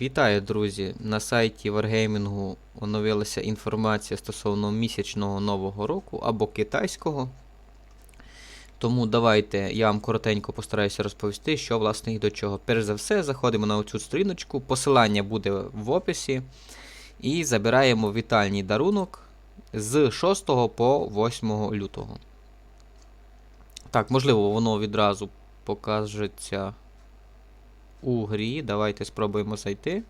Вітаю, друзі! На сайті Wargaming оновилася інформація стосовно місячного нового року або китайського. Тому давайте я вам коротенько постараюся розповісти, що власне і до чого. Перш за все, заходимо на оцю сторіночку, посилання буде в описі. І забираємо вітальний дарунок з 6 по 8 лютого. Так, можливо, воно відразу покажеться у грі. Давайте спробуємо зайти.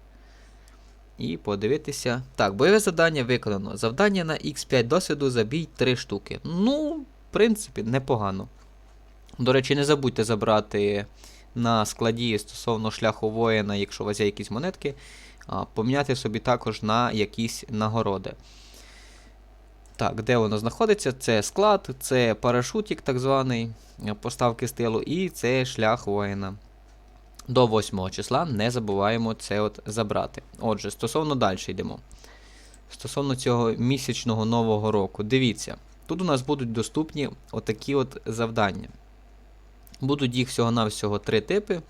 І подивитися. Так, бойове завдання виконано. Завдання на X5 досвіду забій 3 штуки. Ну, в принципі, непогано. До речі, не забудьте забрати на складі стосовно шляху воїна, якщо у вас є якісь монетки, поміняти собі також на якісь нагороди. Так, де воно знаходиться? Це склад, це парашутик, так званий, поставки стилу, і це шлях воїна. До 8 числа не забуваємо це от забрати. Отже, стосовно далі йдемо. Стосовно цього місячного нового року, дивіться, тут у нас будуть доступні отакі от завдання. Будуть їх всього-навсього три типи,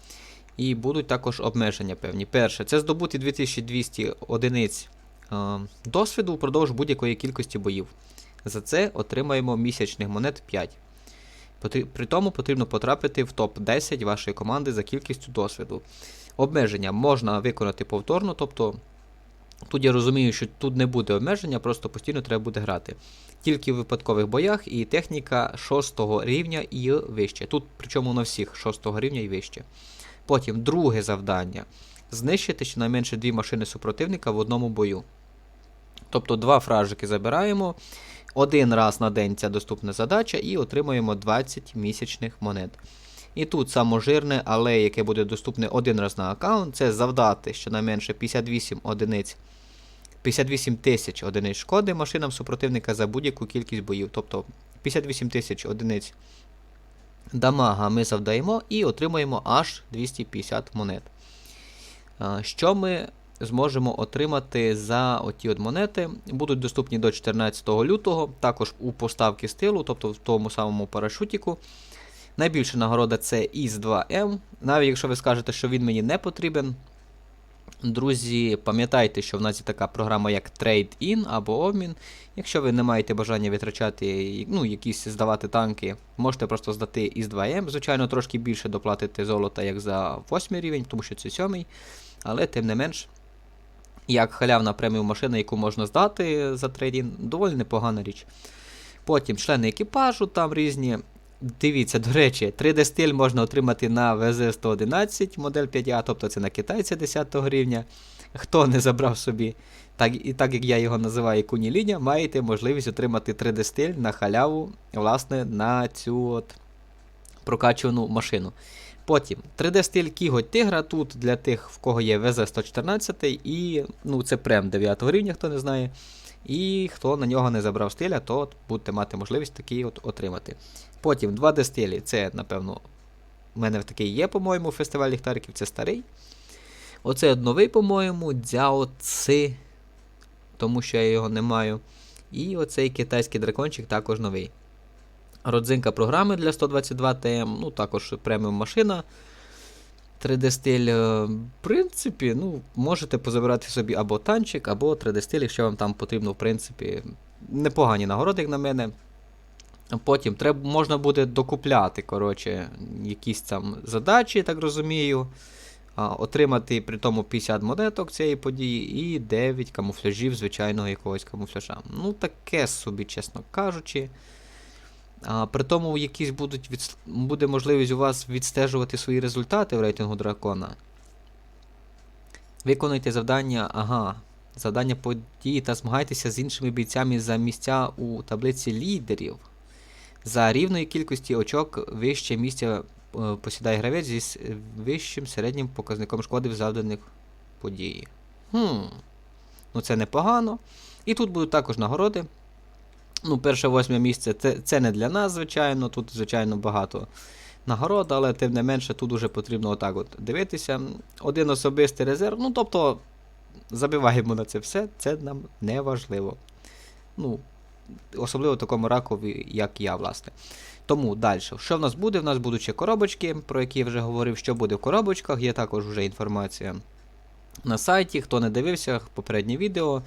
і будуть також обмеження певні. Перше, це здобути 2200 одиниць е, досвіду впродовж будь-якої кількості боїв. За це отримаємо місячних монет 5. При тому потрібно потрапити в топ-10 вашої команди за кількістю досвіду. Обмеження можна виконати повторно, тобто тут я розумію, що тут не буде обмеження, просто постійно треба буде грати. Тільки в випадкових боях і техніка 6 рівня і вище. Тут, причому на всіх 6 рівня і вище. Потім друге завдання: знищити щонайменше дві машини супротивника в одному бою. Тобто два фражики забираємо. Один раз на день ця доступна задача і отримуємо 20 місячних монет. І тут саможирне, але яке буде доступне один раз на аккаунт, це завдати щонайменше 58 одиниць. 58 тисяч одиниць шкоди машинам супротивника за будь-яку кількість боїв. Тобто 58 тисяч одиниць дамага ми завдаємо і отримуємо аж 250 монет. Що ми зможемо отримати за оті от монети? Будуть доступні до 14 лютого, також у поставки стилу, тобто в тому самому парашутіку. Найбільша нагорода це ІС-2М. Навіть якщо ви скажете, що він мені не потрібен. Друзі, пам'ятайте, що в нас є така програма, як Trade-in або обмін. Якщо ви не маєте бажання витрачати, ну, якісь здавати танки, можете просто здати із 2М. Звичайно, трошки більше доплатити золота, як за 8 рівень, тому що це 7. Але тим не менш, як халявна преміум машина, яку можна здати за трейдін, доволі непогана річ. Потім члени екіпажу там різні. Дивіться, до речі, 3D-стиль можна отримати на ВЗ-111 модель 5А, тобто це на китайця 10 рівня. Хто не забрав собі, так, і так як я його називаю куніліня, маєте можливість отримати 3D-стиль на халяву, власне, на цю от прокачувану машину. Потім 3D-стиль Кіготь Тигра тут для тих, в кого є ВЗ-114, і ну, це прем 9 рівня, хто не знає. І хто на нього не забрав стиля, то от будете мати можливість такий от отримати. Потім 2D стилі, це, напевно, у мене такий є, по-моєму, фестиваль ліхтариків, це старий. Оце новий, по-моєму, Дзяо Ци, тому що я його не маю. І оцей китайський дракончик також новий. Родзинка програми для 122 ТМ, ну також преміум машина. 3D стиль, е, в принципі, ну, можете позабирати собі або танчик, або 3D стиль, якщо вам там потрібно, в принципі, непогані нагороди, як на мене. Потім треба, можна буде докупляти, коротше, якісь там задачі, так розумію. А, отримати при тому 50 монеток цієї події і 9 камуфляжів звичайного якогось камуфляжа. Ну, таке собі, чесно кажучи. А, при тому, якісь будуть від... буде можливість у вас відстежувати свої результати в рейтингу дракона. Виконуйте завдання, ага, завдання події та змагайтеся з іншими бійцями за місця у таблиці лідерів. За рівної кількості очок вище місця е, посідає гравець зі вищим середнім показником шкоди в завданих події. Хм. Ну це непогано. І тут будуть також нагороди. Ну, перше восьме місце це, це не для нас, звичайно. Тут, звичайно, багато нагород, але тим не менше тут уже потрібно отак от дивитися. Один особистий резерв. Ну, тобто, забиваємо на це все, це нам не важливо. Ну, особливо такому ракові, як я, власне. Тому далі, що в нас буде? В нас будуть ще коробочки, про які я вже говорив, що буде в коробочках. Є також вже інформація на сайті. Хто не дивився попереднє відео.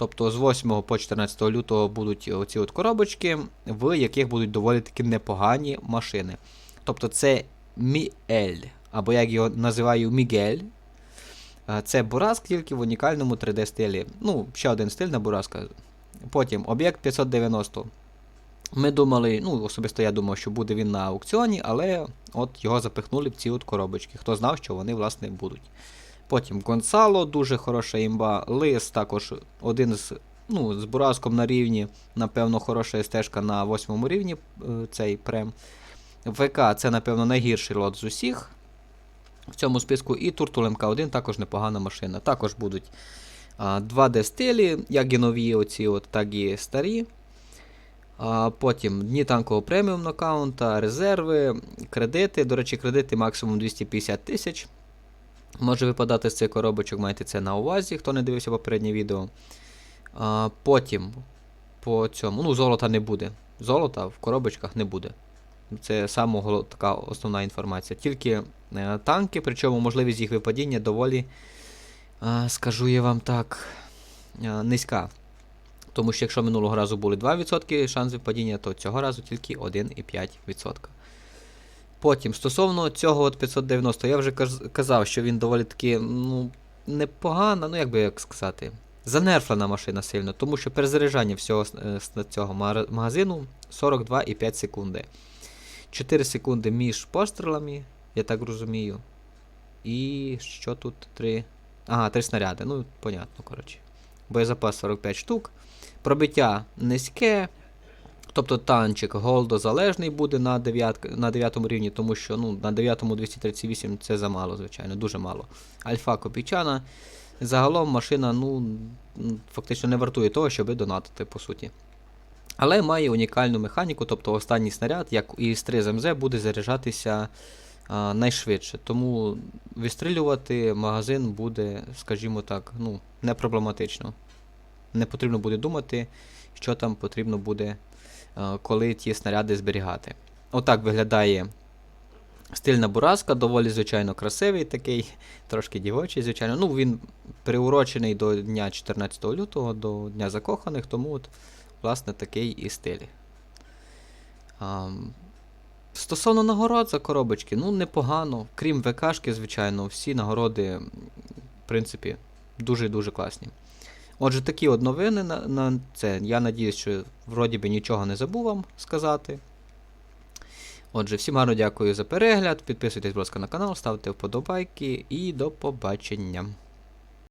Тобто з 8 по 14 лютого будуть оці от коробочки, в яких будуть доволі таки непогані машини. Тобто це Міель, або як його називаю Мігель. Е, Це Бураск тільки в унікальному 3D стилі. Ну, ще один стиль на Бураска. Потім об'єкт 590. Ми думали, ну, особисто я думав, що буде він на аукціоні, але от його запихнули в ці от коробочки. Хто знав, що вони, власне, будуть. Потім Гонсало, дуже хороша імба. Лис також один з. Ну, з Бураском на рівні, напевно, хороша стежка на восьмому рівні е, цей прем. ВК це, напевно, найгірший лот з усіх в цьому списку. І Туртул МК1 також непогана машина. Також будуть а, 2D стилі, як і нові, оці от, так і старі. А, потім дні танкового преміум нокаунта, резерви, кредити. До речі, кредити максимум 250 тисяч. Може випадати з цих коробочок, майте це на увазі, хто не дивився попереднє відео. А, потім по цьому. Ну, золота не буде. Золота в коробочках не буде. Це саме така основна інформація. Тільки е, танки, причому можливість їх випадіння доволі, е, скажу я вам так, е, низька. Тому що якщо минулого разу були 2% шанс випадіння, то цього разу тільки 1,5%. Потім, стосовно цього от 590, я вже казав, що він доволі таки ну, непогана, ну як би як сказати, занерфлена машина сильно, тому що перезаряджання всього е, цього магазину 42,5 секунди. 4 секунди між пострілами, я так розумію. І що тут? 3. Ага, 3 снаряди. Ну, понятно, коротше. Боєзапас 45 штук. Пробиття низьке. Тобто танчик голдозалежний буде на 9, на 9 рівні, тому що ну, на 9 238 це замало, звичайно, дуже мало. Альфа копійчана. Загалом машина ну, фактично не вартує того, щоб донатити, по суті. Але має унікальну механіку, тобто останній снаряд, як і з 3 ЗМЗ, буде заряджатися а, найшвидше. Тому вистрілювати магазин буде, скажімо так, ну, не проблематично. Не потрібно буде думати, що там потрібно буде, коли ті снаряди зберігати. Отак виглядає стильна бураска, доволі, звичайно, красивий такий, трошки дівочий, звичайно. Ну, він приурочений до дня 14 лютого, до Дня закоханих, тому от власне, такий і стиль. Стосовно нагород за коробочки, ну, непогано. Крім ВКшки, звичайно, всі нагороди, в принципі, дуже-дуже класні. Отже, такі от новини на, на це. Я надіюсь, що вроді би нічого не забув вам сказати. Отже, всім гарно дякую за перегляд. Підписуйтесь, будь ласка, на канал, ставте вподобайки і до побачення.